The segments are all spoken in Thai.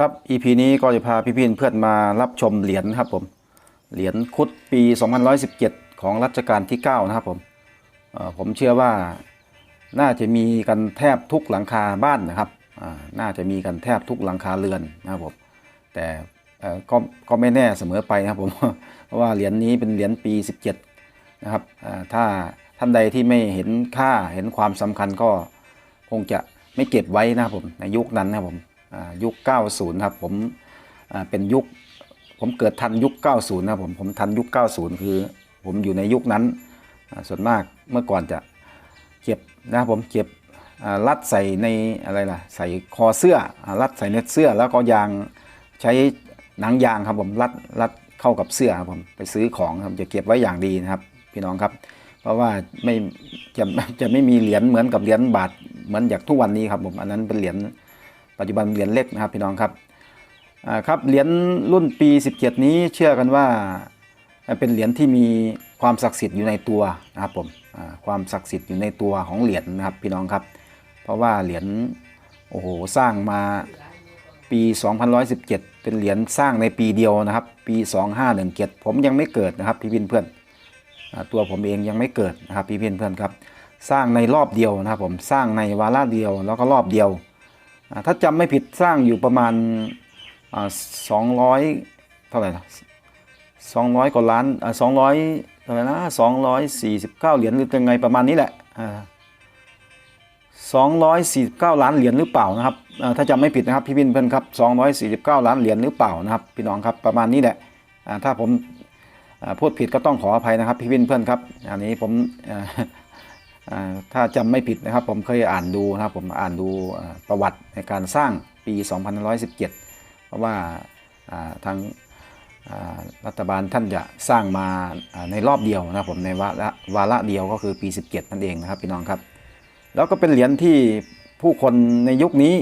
ครับ EP นี้ก็จะพาพี่พี่เพื่อนมารับชมเหรียญครับผม เหรียญคุดปี 2117 ของรัชกาลที่ 9 นะครับผมผมเชื่อว่าน่าจะมีกันแทบทุกหลังคาบ้านนะครับ น่าจะมีกันแทบทุกหลังคาเรือนนะครับผม แต่ก็ก็ไม่แน่เสมอไปนะครับผมเพราะว่าเหรียญนี้เป็นเหรียญปี 17 นะครับ ถ้าท่านใดที่ไม่เห็นค่าเห็นความสำคัญก็คงจะไม่เก็บไว้นะครับผมในยุคนั้นนะครับผม ยุค 90ครับผมเป็นยุคผมเกิดทันยุค 90นะผมผมทันยุค 90 คือ ผมอยู่ในยุคนั้นส่วนมากเมื่อก่อนจะเก็บนะผมเก็บรัดใส่ในอะไรล่ะใส่คอเสื้อรัดใส่เน็ตเสื้อแล้วก็ยางใช้หนังยางครับผมรัดรัดเข้ากับเสื้อครับผมไปซื้อของครับจะเก็บไว้อย่างดีนะครับ พี่น้องครับ เพราะว่าไม่จะจะไม่มีเหรียญเหมือนกับเหรียญบาทเหมือนอย่างทุกวันนี้ครับผมอันนั้นเป็นเหรียญ ปัจจุบันเหรียญเล็กนะครับพี่น้องครับครับเหรียญรุ่นปี 17 นี้เชื่อกันว่าเป็นเหรียญที่มีความศักดิ์สิทธิ์อยู่ในตัวนะครับผมความศักดิ์สิทธิ์อยู่ในตัวของเหรียญนะครับพี่น้องครับ เพราะว่าเหรียญโอ้โหสร้างมาปี 2117 เป็นเหรียญสร้างในปีเดียวนะครับ ปี 2517 ผมยังไม่เกิดนะครับพี่พินเพื่อนตัวผมเองยังไม่เกิดนะครับพี่พินเพื่อนครับ สร้างในรอบเดียวนะครับผมสร้างในวาระเดียวแล้วก็รอบเดียว ถ้าจำไม่ผิดสร้างอยู่ประมาณสองร้อยเท่าไหร่นะสองร้อยกว่าล้านสองร้อยเท่าไหร่นะสองร้อยสี่สิบเก้าเหรียญหรือยังไงประมาณนี้แหละสองร้อยสี่สิบเก้าล้านเหรียญหรือเปล่านะครับถ้าจำไม่ผิดนะครับพี่พินเพื่อนครับสองร้อยสี่สิบเก้าล้านเหรียญหรือเปล่านะครับพี่น้องครับประมาณนี้แหละถ้าผมพูดผิดก็ต้องขออภัยนะครับพี่พินเพื่อนครับอันนี้ผม ถ้าจำไม่ผิดนะครับผมเคยอ่านดูนะครับผมอ่านดูประวัติในการสร้างปี2117 เพราะว่าทางรัฐบาลท่านจะสร้างมาในรอบเดียวนะครับผมในวาระวาระเดียวก็คือปี 17 นั่นเองนะครับพี่น้องครับ แล้วก็เป็นเหรียญที่ผู้คนในยุคนี้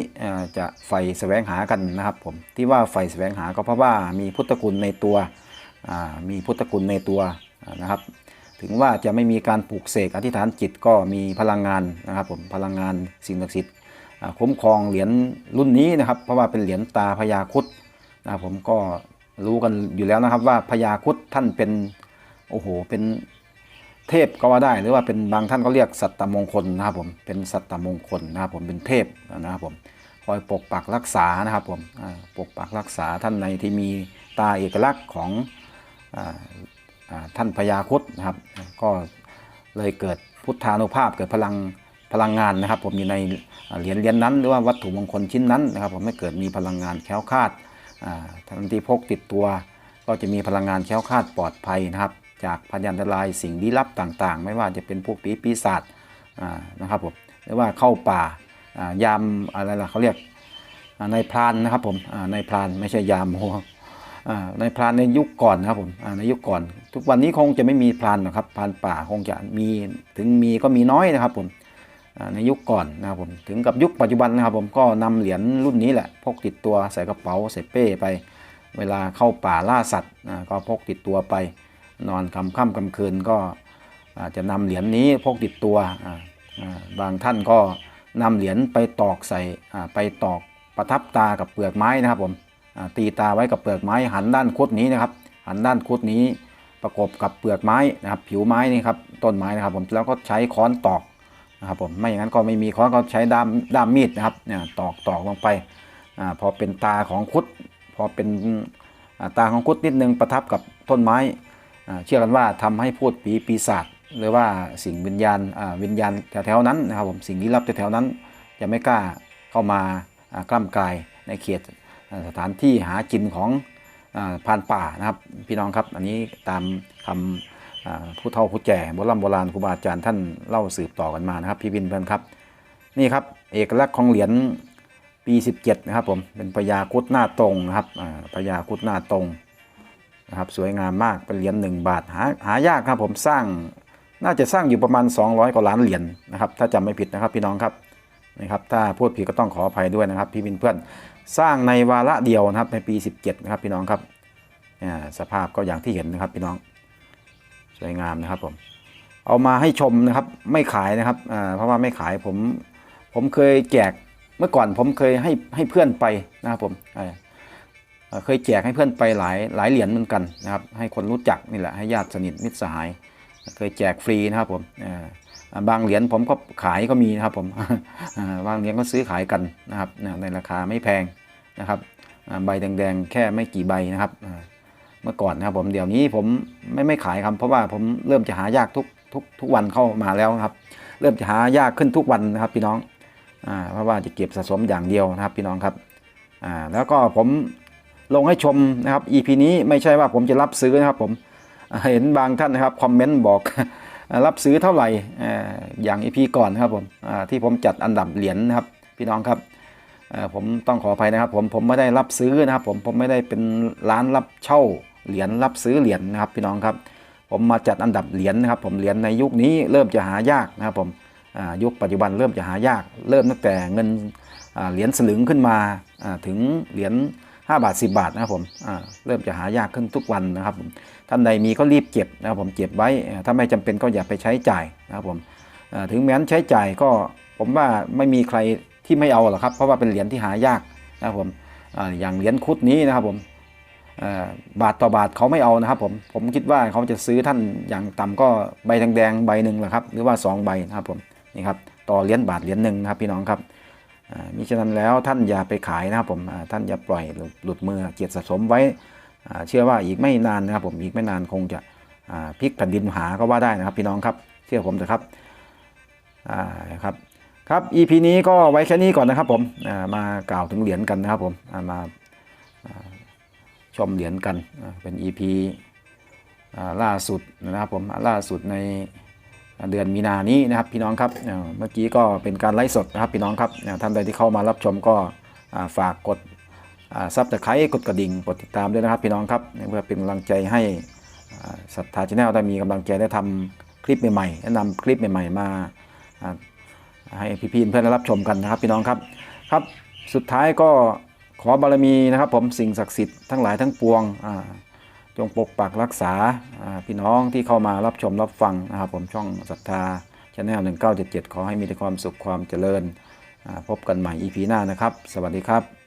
จะใฝ่แสวงหากันนะครับผมที่ว่าใฝ่แสวงหาก็เพราะว่ามีพุทธคุณในตัวมีพุทธคุณในตัวนะครับ ถึงว่าจะไม่มีการปลูกเสกอธิษฐานจิตก็มีพลังงานนะครับผมพลังงานสิ่งศักดิ์สิทธิ์คุ้มครองเหรียญรุ่นนี้นะครับ เพราะว่าเป็นเหรียญตาพญาคุดนะครับผมก็รู้กันอยู่แล้วนะครับว่าพญาคุดท่านเป็นโอ้โหเป็นเทพก็ว่าได้หรือว่าเป็นบางท่านก็เรียกสัตตมงคลนะครับผมเป็นสัตตมงคลนะครับผมเป็นเทพนะครับผมคอยปกปักรักษานะครับผมปกปักรักษาท่านในที่มีตาเอกลักษณ์ของ ท่านพญาครุดนะครับ ก็เลยเกิดพุทธานุภาพเกิดพลังพลังงานนะครับ ผมอยู่ในเหรียญเหรียญนั้น หรือว่าวัตถุมงคลชิ้นนั้นนะครับ ผมไม่เกิดมีพลังงานแค้วคาดท่านที่พกติดตัว ก็จะมีพลังงานแค้วคาดปลอดภัยนะครับ จากพยันตรายสิ่งลี้ลับต่างๆ ไม่ว่าจะเป็นพวกปีปีศาจนะครับผมหรือว่าเข้าป่ายามอะไรล่ะเขาเรียกในพรานนะครับผมในพรานไม่ใช่ยามโหอ่า ในพรานในยุคก่อนนะครับผมในยุคก่อน ทุกวันนี้คงจะไม่มีพรานนะครับพรานป่าคงจะมีถึงมีก็มีน้อยนะครับผมในยุคก่อนนะครับผมถึงกับยุคปัจจุบันนะครับผมก็นำเหรียญรุ่นนี้แหละพกติดตัวใส่กระเป๋าใส่เป้ไป เวลาเข้าป่าล่าสัตว์ก็พกติดตัวไป นอนคำค่ำกลางคืนก็จะนำเหรียญนี้พกติดตัวบางท่านก็นำเหรียญไปตอกใส่ไปตอกประทับตากับเปลือกไม้นะครับผม ตีตาไว้กับเปลือกไม้หันด้านคุดนี้นะครับ หันด้านคุดนี้ประกบกับเปลือกไม้นะครับ ผิวไม้นี่ครับต้นไม้นะครับ ผมแล้วก็ใช้ค้อนตอกนะครับผมไม่อย่างนั้นก็ไม่มีค้อนก็ใช้ด้ามด้ามมีดนะครับเนี่ยตอกตอกลงไปอพอเป็นตาของคุด พอเป็นตาของคุดนิดนึงประทับกับต้นไม้เชื่อกันว่าทำให้พูดผีปีศาจหรือว่าสิ่งวิญญาณวิญญาณแถวๆนั้นนะครับผมสิ่งลี้ลับแถวๆนั้นจะไม่กล้าเข้ามากล้ำกายในเขต สถานที่หากินของอพานป่านะครับ พี่น้องครับ อันนี้ตามคำอ่าผู้เฒ่าผู้แก่โบราณโบราณครูบาอาจารย์ท่านเล่าสืบต่อกันมานะครับ พี่วินเพื่อนครับ นี่ครับเอกลักษณ์ของเหรียญปี 17 นะครับผมเป็นพญาคุดหน้าตรงนะครับพญาคุดหน้าตรงนะครับสวยงามมากเป็นเหรียญ1บาทหาหายากครับผมสร้างน่าจะสร้างอยู่ประมาณ 200 กว่าล้านเหรียญนะครับถ้าจำไม่ผิดนะครับพี่น้องครับ นะครับถ้าพูดผิดก็ต้องขออภัยด้วยนะครับ พี่วินเพื่อนสร้างในวาระเดียวนะครับในปี 17 นะครับพี่น้องครับอ่าสภาพก็อย่างที่เห็นนะครับพี่น้องสวยงามนะครับผมเอามาให้ชมนะครับไม่ขายนะครับเพราะว่าไม่ขายผมผมเคยแจกเมื่อก่อนผมเคยให้ให้เพื่อนไปนะครับผมเคยแจกให้เพื่อนไปหลายหลายเหรียญเหมือนกันนะครับให้คนรู้จักนี่แหละให้ญาติสนิทมิตรสหาย เคยแจกฟรีนะครับผมอ บางเหรียญผมก็ขายก็มีนะครับผมอ่าบางเหรียญก็ซื้อขายกันนะครับในราคาไม่แพงนะครับใบแดงๆ แค่ไม่กี่ใบนะครับ เมื่อก่อนนะครับผมเดี๋ยวนี้ผมไม่ไม่ขายครับ เพราะว่าผมเริ่มจะหายากทุกทุกทุกวันเข้ามาแล้วครับ เริ่มจะหายากขึ้นทุกวันนะครับพี่น้องอ่าเพราะว่าจะเก็บสะสมอย่างเดียวนะครับพี่น้องครับอ่าแล้วก็ผมลงให้ชมนะครับ EP นี้ไม่ใช่ว่าผมจะรับซื้อนะครับผมเห็นบางท่านนะครับคอมเมนต์บอก รับซื้อเท่าไหร่อย่างอีพีก่อนครับผมที่ผมจัดอันดับเหรียญนะครับพี่น้องครับผมต้องขออภัยนะครับ ผมผมไม่ได้รับซื้อนะครับ ผมผมไม่ได้เป็นร้านรับเช่าเหรียญรับซื้อเหรียญนะครับ พี่น้องครับ ผมมาจัดอันดับเหรียญนะครับ ผมเหรียญในยุคนี้เริ่มจะหายากนะครับผมยุคปัจจุบันเริ่มจะหายาก เริ่มตั้งแต่เงินเหรียญสลึงขึ้นมาถึงเหรียญ 5 บาท 10 บาทนะครับผมเริ่มจะหายากขึ้นทุกวันนะครับผมท่านใดมีก็รีบเก็บนะครับผมเก็บไว้ถ้าไม่จำเป็นก็อย่าไปใช้จ่ายนะครับผมถึงแม้นใช้จ่ายก็ผมว่าไม่มีใครที่ไม่เอาหรอกครับ เพราะว่าเป็นเหรียญที่หายากนะครับผมอย่างเหรียญคุดนี้นะครับผมบาทต่อบาทเขาไม่เอานะครับผมผมคิดว่าเขาจะซื้อท่านอย่างต่ำก็ใบแดงๆใบหนึ่งแหละครับหรือว่า 2 ใบนะครับผมนี่ครับต่อเหรียญบาทเหรียญหนึ่งนะครับพี่น้องครับ มิฉะนั้นแล้วท่านอย่าไปขายนะครับผมท่านอย่าปล่อยหลุดมือเกียรติสะสมไว้ เชื่อว่าอีกไม่นานนะครับผมอีกไม่นานคงจะพลิกแผ่นดินหาก็ว่าได้นะครับพี่น้องครับเชื่อผมเถอะครับครับครับ EP นี้ก็ไว้แค่นี้ก่อนนะครับผมมากล่าวถึงเหรียญกันนะครับผมมาชมเหรียญกันเป็น EP ล่าสุดนะครับผมล่าสุดใน เดือนมีนานี้นะครับพี่น้องครับเมื่อกี้ก็เป็นการไลฟ์สดนะครับพี่น้องครับท่านใดที่เข้ามารับชมก็ฝากกดซับตะไคร้กดกระดิ่งกดติดตามด้วยนะครับพี่น้องครับเพื่อเป็นกำลังใจให้ศรัทธาชาแนลได้มีกำลังใจได้ทำคลิปใหม่ๆแนะนำคลิปใหม่ ๆ มาให้พี่ๆเพื่อนรับชมกันนะครับพี่น้องครับครับ สุดท้ายก็ขอบารมีนะครับ ผมสิ่งศักดิ์สิทธิ์ทั้งหลายทั้งปวงอ่า จงปกปักรักษาพี่น้องที่เข้ามารับชมรับฟังนะครับผมช่องศรัทธาชาแนล1977 ขอให้มีแต่ความสุขความเจริญ พบกันใหม่ EP หน้านะครับ สวัสดีครับ